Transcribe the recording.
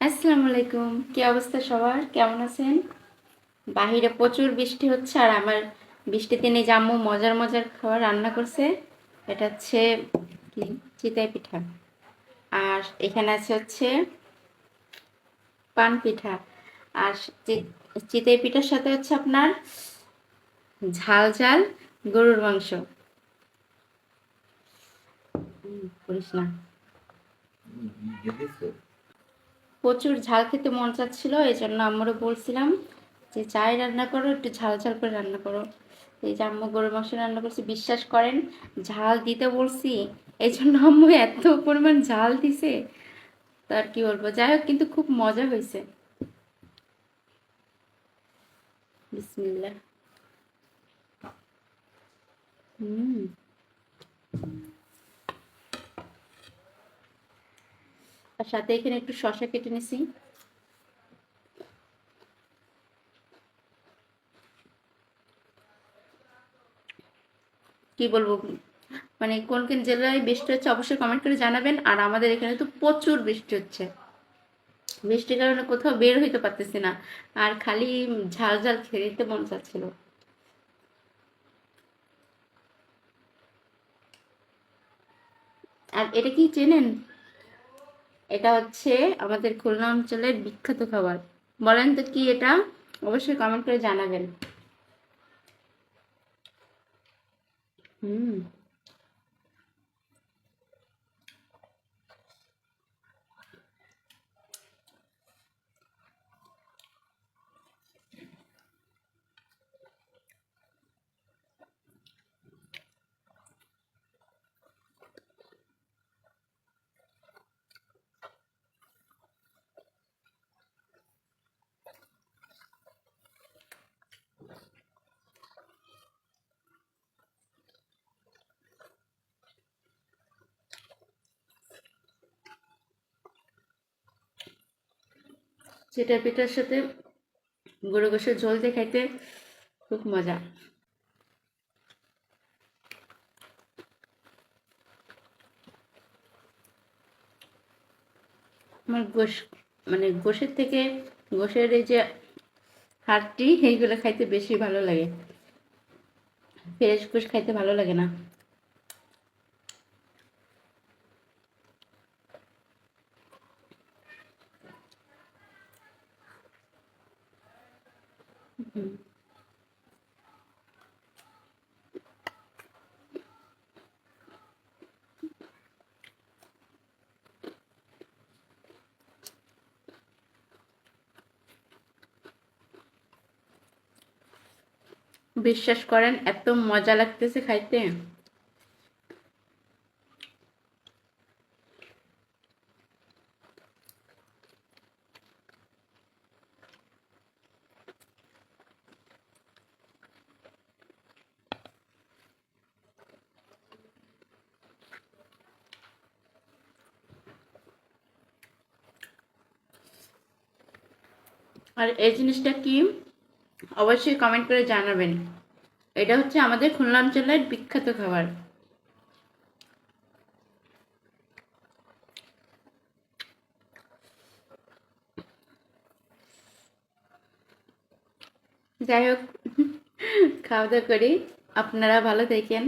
আসসালামু আলাইকুম কি অবস্থা সবার কেমন আছেন বাহিরে প্রচুর বৃষ্টি হচ্ছে আর আমার বৃষ্টির দিনে জাম্মু মজার মজার খাবার রান্না করছে এটা হচ্ছে কি চিতাই পিঠা আর এখানে আছে হচ্ছে পান পিঠা আর চিতাই পিঠার সাথে হচ্ছে আপনার ঝাল ঝাল গরুর মাংস করিস না প্রচুর ঝাল খেতে মন চাচ্ছিল এই জন্য আম্মুরও বলছিলাম যে, চাই রান্না করো, একটু ঝাল ঝাল করে রান্না করো। এই যে আম্মু গরুর মাংস রান্না করছি, বিশ্বাস করেন, ঝাল দিতে বলছি এই জন্য আম্মু এত পরিমাণ ঝাল দিছে তার কি বলব। যাই হোক, কিন্তু খুব মজা হয়েছে। বিসমিল্লাহ। হুম। আর সাথে এখানে একটু শশা কেটে নিছি। কি বলব? মানে কোন কোন জেলায় বৃষ্টি হচ্ছে অবশ্যই কমেন্ট করে জানাবেন। আর আমাদের এখানে তো প্রচুর বৃষ্টি হচ্ছে। বৃষ্টির কারণে কোথাও বের হইতে পারতেছি না। আর খালি ঝাল ঝাল খেতে মন চাচ্ছিল। আর এটা কি চেনেন? এটা হচ্ছে আমাদের খুলনা অঞ্চলের বিখ্যাত খাবার। বলেন তো কি এটা? অবশ্যই কমেন্ট করে জানাবেন। হুম। সেটা পিঠার সাথে গরু গোসের ঝোল দিয়ে খাইতে খুব মজা। আমার গোশ মানে গোশের থেকে গোশের এই যে হাড়টি, এইগুলো খাইতে বেশি ভালো লাগে। ফ্রেশ গোশ খাইতে ভালো লাগে না। বিশ্বাস করেন এত মজা লাগতেছে খাইতে। আর এই জিনিসটা কি? অবশ্যই কমেন্ট করে জানাবেন। এটা হচ্ছে আমাদের খুলনা অঞ্চলের বিখ্যাত খাবার। যাই হোক, খাওয়া দাওয়া করি। আপনারা ভালো থাকেন।